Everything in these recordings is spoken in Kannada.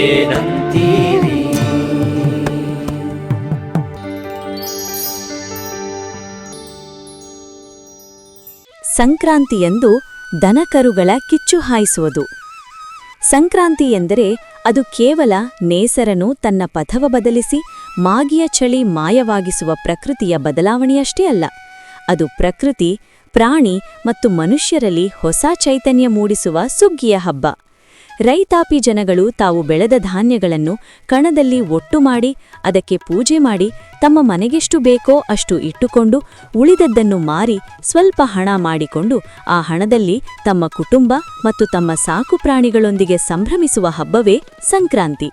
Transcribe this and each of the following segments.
ಏನಂತೀರಿ? ಸಂಕ್ರಾಂತಿಯಂದು ದನಕರುಗಳ ಕಿಚ್ಚು ಹಾಯಿಸುವುದು. ಸಂಕ್ರಾಂತಿ ಎಂದರೆ ಅದು ಕೇವಲ ನೇಸರನು ತನ್ನ ಪಥವ ಬದಲಿಸಿ ಮಾಗಿಯ ಚಳಿ ಮಾಯವಾಗಿಸುವ ಪ್ರಕೃತಿಯ ಬದಲಾವಣೆಯಷ್ಟೇ ಅಲ್ಲ, ಅದು ಪ್ರಕೃತಿ ಪ್ರಾಣಿ ಮತ್ತು ಮನುಷ್ಯರಲ್ಲಿ ಹೊಸ ಚೈತನ್ಯ ಮೂಡಿಸುವ ಸುಗ್ಗಿಯ ಹಬ್ಬ. ರೈತಾಪಿ ಜನಗಳು ತಾವು ಬೆಳೆದ ಧಾನ್ಯಗಳನ್ನು ಕಣದಲ್ಲಿ ಒಟ್ಟು ಮಾಡಿ, ಅದಕ್ಕೆ ಪೂಜೆ ಮಾಡಿ, ತಮ್ಮ ಮನೆಗೆಷ್ಟು ಬೇಕೋ ಅಷ್ಟು ಇಟ್ಟುಕೊಂಡು ಉಳಿದದ್ದನ್ನು ಮಾರಿ ಸ್ವಲ್ಪ ಹಣ ಮಾಡಿಕೊಂಡು ಆ ಹಣದಲ್ಲಿ ತಮ್ಮ ಕುಟುಂಬ ಮತ್ತು ತಮ್ಮ ಸಾಕು ಪ್ರಾಣಿಗಳೊಂದಿಗೆ ಸಂಭ್ರಮಿಸುವ ಹಬ್ಬವೇ ಸಂಕ್ರಾಂತಿ.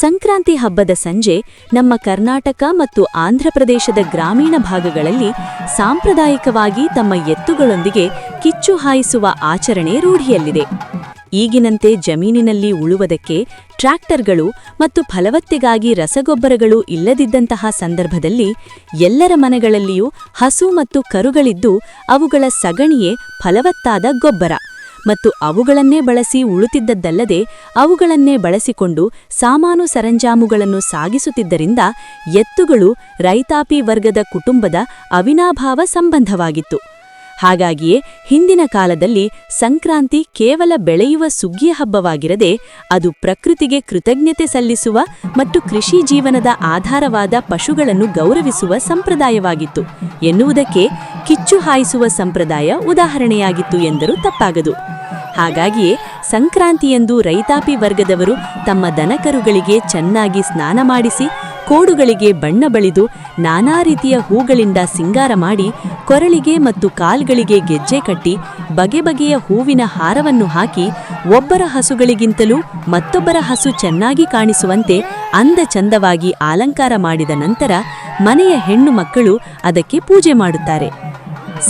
ಸಂಕ್ರಾಂತಿ ಹಬ್ಬದ ಸಂಜೆ ನಮ್ಮ ಕರ್ನಾಟಕ ಮತ್ತು ಆಂಧ್ರಪ್ರದೇಶದ ಗ್ರಾಮೀಣ ಭಾಗಗಳಲ್ಲಿ ಸಾಂಪ್ರದಾಯಿಕವಾಗಿ ತಮ್ಮ ಎತ್ತುಗಳೊಂದಿಗೆ ಕಿಚ್ಚು ಹಾಯಿಸುವ ಆಚರಣೆ ರೂಢಿಯಲ್ಲಿದೆ. ಈಗಿನಂತೆ ಜಮೀನಿನಲ್ಲಿ ಉಳುವುದಕ್ಕೆ ಟ್ರ್ಯಾಕ್ಟರ್ಗಳು ಮತ್ತು ಫಲವತ್ತೆಗಾಗಿ ರಸಗೊಬ್ಬರಗಳು ಇಲ್ಲದಿದ್ದಂತಹ ಸಂದರ್ಭದಲ್ಲಿ ಎಲ್ಲರ ಮನೆಗಳಲ್ಲಿಯೂ ಹಸು ಮತ್ತು ಕರುಗಳಿದ್ದು ಅವುಗಳ ಸಗಣಿಯೇ ಫಲವತ್ತಾದ ಗೊಬ್ಬರ. ಮತ್ತು ಅವುಗಳನ್ನೇ ಬಳಸಿ ಉಳುತ್ತಿದ್ದದ್ದಲ್ಲದೆ ಅವುಗಳನ್ನೇ ಬಳಸಿಕೊಂಡು ಸಾಮಾನು ಸರಂಜಾಮುಗಳನ್ನು ಸಾಗಿಸುತ್ತಿದ್ದರಿಂದ ಎತ್ತುಗಳು ರೈತಾಪಿ ವರ್ಗದ ಕುಟುಂಬದ ಅವಿನಾಭಾವ ಸಂಬಂಧವಾಗಿತ್ತು. ಹಾಗಾಗಿಯೇ ಹಿಂದಿನ ಕಾಲದಲ್ಲಿ ಸಂಕ್ರಾಂತಿ ಕೇವಲ ಬೆಳೆಯುವ ಸುಗ್ಗಿಯ ಹಬ್ಬವಾಗಿರದೆ ಅದು ಪ್ರಕೃತಿಗೆ ಕೃತಜ್ಞತೆ ಸಲ್ಲಿಸುವ ಮತ್ತು ಕೃಷಿ ಜೀವನದ ಆಧಾರವಾದ ಪಶುಗಳನ್ನು ಗೌರವಿಸುವ ಸಂಪ್ರದಾಯವಾಗಿತ್ತು. ಎನ್ನುವುದಕ್ಕೆ ಕಿಚ್ಚು ಹಾಯಿಸುವ ಸಂಪ್ರದಾಯ ಉದಾಹರಣೆಯಾಗಿತ್ತು ಎಂದರೂ ತಪ್ಪಾಗದು. ಹಾಗಾಗಿಯೇ ಸಂಕ್ರಾಂತಿಯಂದು ರೈತಾಪಿ ವರ್ಗದವರು ತಮ್ಮ ದನಕರುಗಳಿಗೆ ಚೆನ್ನಾಗಿ ಸ್ನಾನ ಮಾಡಿಸಿ, ಕೋಡುಗಳಿಗೆ ಬಣ್ಣ ಬಳಿದು ನಾನಾ ರೀತಿಯ ಹೂಗಳಿಂದ ಸಿಂಗಾರ ಮಾಡಿ, ಕೊರಳಿಗೆ ಮತ್ತು ಕಾಲ್ಗಳಿಗೆ ಗೆಜ್ಜೆ ಕಟ್ಟಿ, ಬಗೆ ಬಗೆಯ ಹೂವಿನ ಹಾರವನ್ನು ಹಾಕಿ, ಒಬ್ಬರ ಹಸುಗಳಿಗಿಂತಲೂ ಮತ್ತೊಬ್ಬರ ಹಸು ಚೆನ್ನಾಗಿ ಕಾಣಿಸುವಂತೆ ಅಂದ ಚಂದವಾಗಿ ಅಲಂಕಾರ ಮಾಡಿದ ನಂತರ ಮನೆಯ ಹೆಣ್ಣು ಮಕ್ಕಳು ಅದಕ್ಕೆ ಪೂಜೆ ಮಾಡುತ್ತಾರೆ.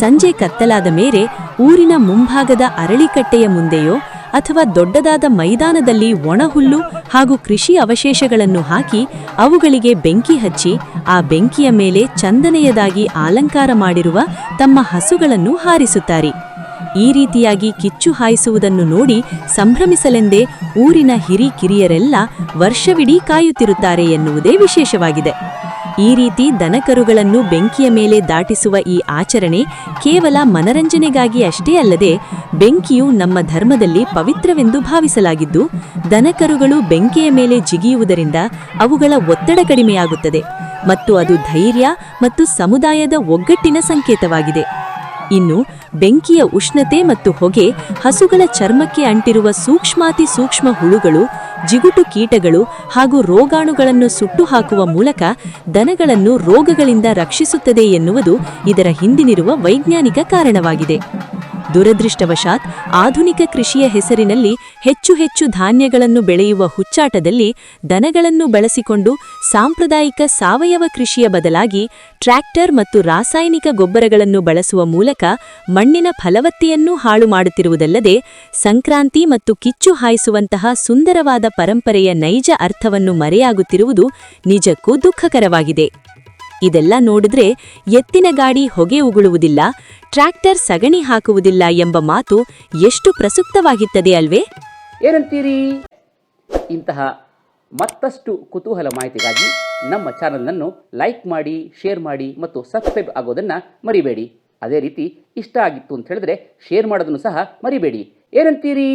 ಸಂಜೆ ಕತ್ತಲಾದ ಮೇರೆ ಊರಿನ ಮುಂಭಾಗದ ಅರಳಿಕಟ್ಟೆಯ ಮುಂದೆಯೋ ಅಥವಾ ದೊಡ್ಡದಾದ ಮೈದಾನದಲ್ಲಿ ಒಣಹುಲ್ಲು ಹಾಗೂ ಕೃಷಿ ಅವಶೇಷಗಳನ್ನು ಹಾಕಿ ಅವುಗಳಿಗೆ ಬೆಂಕಿ ಹಚ್ಚಿ, ಆ ಬೆಂಕಿಯ ಮೇಲೆ ಚಂದನೆಯದಾಗಿ ಅಲಂಕಾರ ಮಾಡಿರುವ ತಮ್ಮ ಹಸುಗಳನ್ನು ಹಾರಿಸುತ್ತಾರೆ. ಈ ರೀತಿಯಾಗಿ ಕಿಚ್ಚು ಹಾಯಿಸುವುದನ್ನು ನೋಡಿ ಸಂಭ್ರಮಿಸಲೆಂದೇ ಊರಿನ ಹಿರಿ ಕಿರಿಯರೆಲ್ಲ ವರ್ಷವಿಡೀ ಕಾಯುತ್ತಿರುತ್ತಾರೆ ಎನ್ನುವುದೇ ವಿಶೇಷವಾಗಿದೆ. ಈ ರೀತಿ ದನಕರುಗಳನ್ನು ಬೆಂಕಿಯ ಮೇಲೆ ದಾಟಿಸುವ ಈ ಆಚರಣೆ ಕೇವಲ ಮನರಂಜನೆಗಾಗಿ ಅಷ್ಟೇ ಅಲ್ಲದೆ ಬೆಂಕಿಯು ನಮ್ಮ ಧರ್ಮದಲ್ಲಿ ಪವಿತ್ರವೆಂದು ಭಾವಿಸಲಾಗಿದ್ದು, ದನಕರುಗಳು ಬೆಂಕಿಯ ಮೇಲೆ ಜಿಗಿಯುವುದರಿಂದ ಅವುಗಳ ಒತ್ತಡ ಕಡಿಮೆಯಾಗುತ್ತದೆ ಮತ್ತು ಅದು ಧೈರ್ಯ ಮತ್ತು ಸಮುದಾಯದ ಒಗ್ಗಟ್ಟಿನ ಸಂಕೇತವಾಗಿದೆ. ಇನ್ನು ಬೆಂಕಿಯ ಉಷ್ಣತೆ ಮತ್ತು ಹೊಗೆ ಹಸುಗಳ ಚರ್ಮಕ್ಕೆ ಅಂಟಿರುವ ಸೂಕ್ಷ್ಮಾತಿ ಸೂಕ್ಷ್ಮ ಹುಳುಗಳು ಜಿಗುಟು ಕೀಟಗಳು ಹಾಗೂ ರೋಗಾಣುಗಳನ್ನು ಸುಟ್ಟು ಹಾಕುವ ಮೂಲಕ ದನಗಳನ್ನು ರೋಗಗಳಿಂದ ರಕ್ಷಿಸುತ್ತದೆ ಎನ್ನುವುದು ಇದರ ಹಿಂದಿನಿರುವ ವೈಜ್ಞಾನಿಕ ಕಾರಣವಾಗಿದೆ. ದುರದೃಷ್ಟವಶಾತ್ ಆಧುನಿಕ ಕೃಷಿಯ ಹೆಸರಿನಲ್ಲಿ ಹೆಚ್ಚು ಹೆಚ್ಚು ಧಾನ್ಯಗಳನ್ನು ಬೆಳೆಯುವ ಹುಚ್ಚಾಟದಲ್ಲಿ ದನಗಳನ್ನು ಬಳಸಿಕೊಂಡು ಸಾಂಪ್ರದಾಯಿಕ ಸಾವಯವ ಕೃಷಿಯ ಬದಲಾಗಿ ಟ್ರ್ಯಾಕ್ಟರ್ ಮತ್ತು ರಾಸಾಯನಿಕ ಗೊಬ್ಬರಗಳನ್ನು ಬಳಸುವ ಮೂಲಕ ಮಣ್ಣಿನ ಫಲವತ್ತೆಯನ್ನೂ ಹಾಳು ಮಾಡುತ್ತಿರುವುದಲ್ಲದೆ ಸಂಕ್ರಾಂತಿ ಮತ್ತು ಕಿಚ್ಚು ಹಾಯಿಸುವಂತಹ ಸುಂದರವಾದ ಪರಂಪರೆಯ ನೈಜ ಅರ್ಥವನ್ನು ಮರೆಯಾಗುತ್ತಿರುವುದು ನಿಜಕ್ಕೂ ದುಃಖಕರವಾಗಿದೆ. ಇದೆಲ್ಲ ನೋಡಿದ್ರೆ ಎತ್ತಿನ ಗಾಡಿ ಹೊಗೆ ಉಗುಳುವುದಿಲ್ಲ, ಟ್ರ್ಯಾಕ್ಟರ್ ಸಗಣಿ ಹಾಕುವುದಿಲ್ಲ ಎಂಬ ಮಾತು ಎಷ್ಟು ಪ್ರಸಕ್ತವಾಗಿತ್ತದೆ ಅಲ್ವೇ? ಏನಂತೀರಿ? ಇಂತಹ ಮತ್ತಷ್ಟು ಕುತೂಹಲ ಮಾಹಿತಿಗಾಗಿ ನಮ್ಮ ಚಾನಲ್ನನ್ನು ಲೈಕ್ ಮಾಡಿ, ಶೇರ್ ಮಾಡಿ ಮತ್ತು ಸಬ್ಸ್ಕ್ರೈಬ್ ಆಗೋದನ್ನು ಮರಿಬೇಡಿ. ಅದೇ ರೀತಿ ಇಷ್ಟ ಆಗಿತ್ತು ಅಂತ ಹೇಳಿದ್ರೆ ಶೇರ್ ಮಾಡೋದನ್ನು ಸಹ ಮರಿಬೇಡಿ. ಏನಂತೀರಿ?